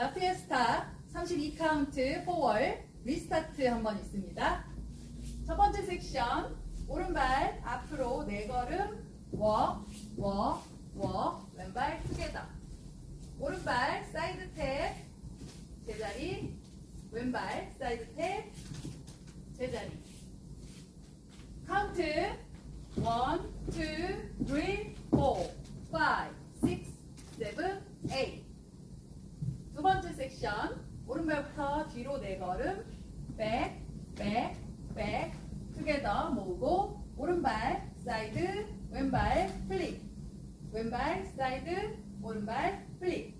라피에스타 32카운트 4월 리스타트 한 번 있습니다. 첫 번째 섹션 오른발 앞으로 네 걸음 워, 워, 워 왼발 투게더. 오른발 사이드 탭 제자리 왼발 사이드 탭 제자리. 카운트 1, 2, 3, 4, 5, 6, 7, 8 두 번째 섹션 오른발부터 뒤로 네 걸음 백, 백, 백 투게더 모으고 오른발 사이드 왼발 플립 왼발 사이드 오른발 플립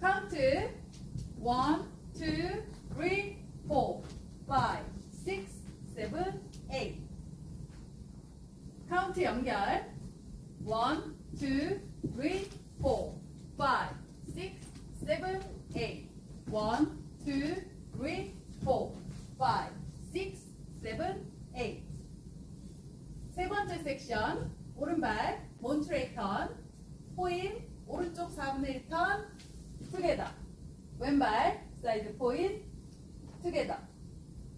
카운트 1, 2, 3, 4, 5, 6, 7, 8 카운트 연결. 1, 2, 3, 4, 5, 6, 7, 8 1, 2, 3, 4, 5, 6, 7, 8세 번째 섹션 오른발 몬트레이 턴 포인 오른쪽 4분의 1턴 투게더. 왼발 사이드 포인 투게더.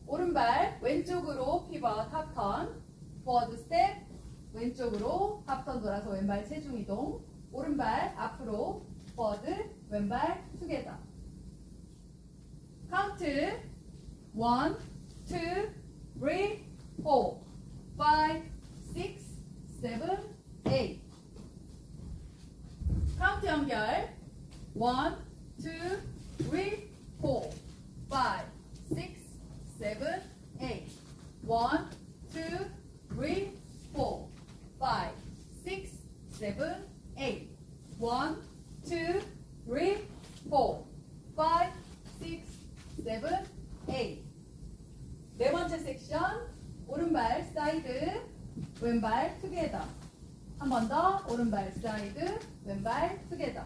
오른발 왼쪽으로 피벗 합턴 포워드 스텝 왼쪽으로 합턴 돌아서 왼발 체중 이동. 오른발 앞으로 포워드 왼발 투게더 카운트 1, 2, 3, 4, 5, 6, 7, 8 카운트 연결 1, 2, 3, 4, 5, 6, 7, 8 1, 2, 3, 4, 5, 6, 7, 8 1, 2, 3, 4, 5, 6, 7, 8네 번째 섹션 오른발 사이드 왼발 투게더 한 번 더 오른발 사이드 왼발 투게더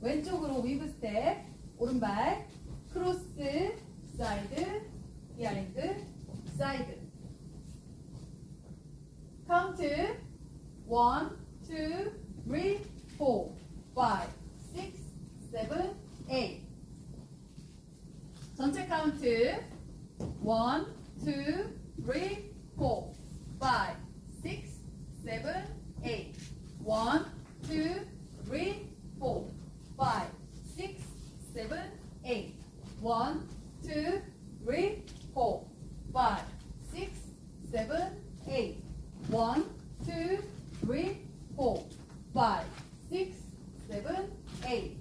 왼쪽으로 위브 스텝 오른발 크로스 사이드 비하인드 사이드 카운트 1, 2, 3, 4, 5, 6, 7, 8 전체 카운트. 1, 2, 3, 4, 5, 6, 7, 8 1, 2, 3, 4, 5, 6, 7, 8 1, 2, 3, 4, 5, 6, 7, 8 1, 2, 3, 4, 5, 6, 7, 8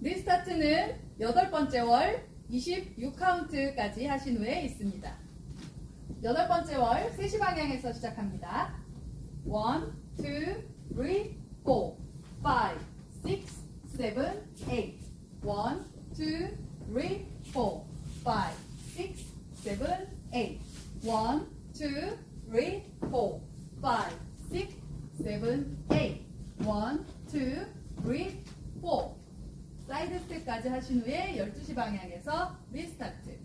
리스타트는 여덟 번째 월 26카운트까지 하신 후에 있습니다. 여덟 번째 월 3시 방향에서 시작합니다. 1, 2, 3, 4, 5, 6, 7, 8 1, 2, 3, 4, 5, 6, 7, 8 1, 2, 3, 4, 5, 6, 7, 8 1, 2, 3, 4 사이드 스텝까지 하신 후에 12시 방향에서 리스타트.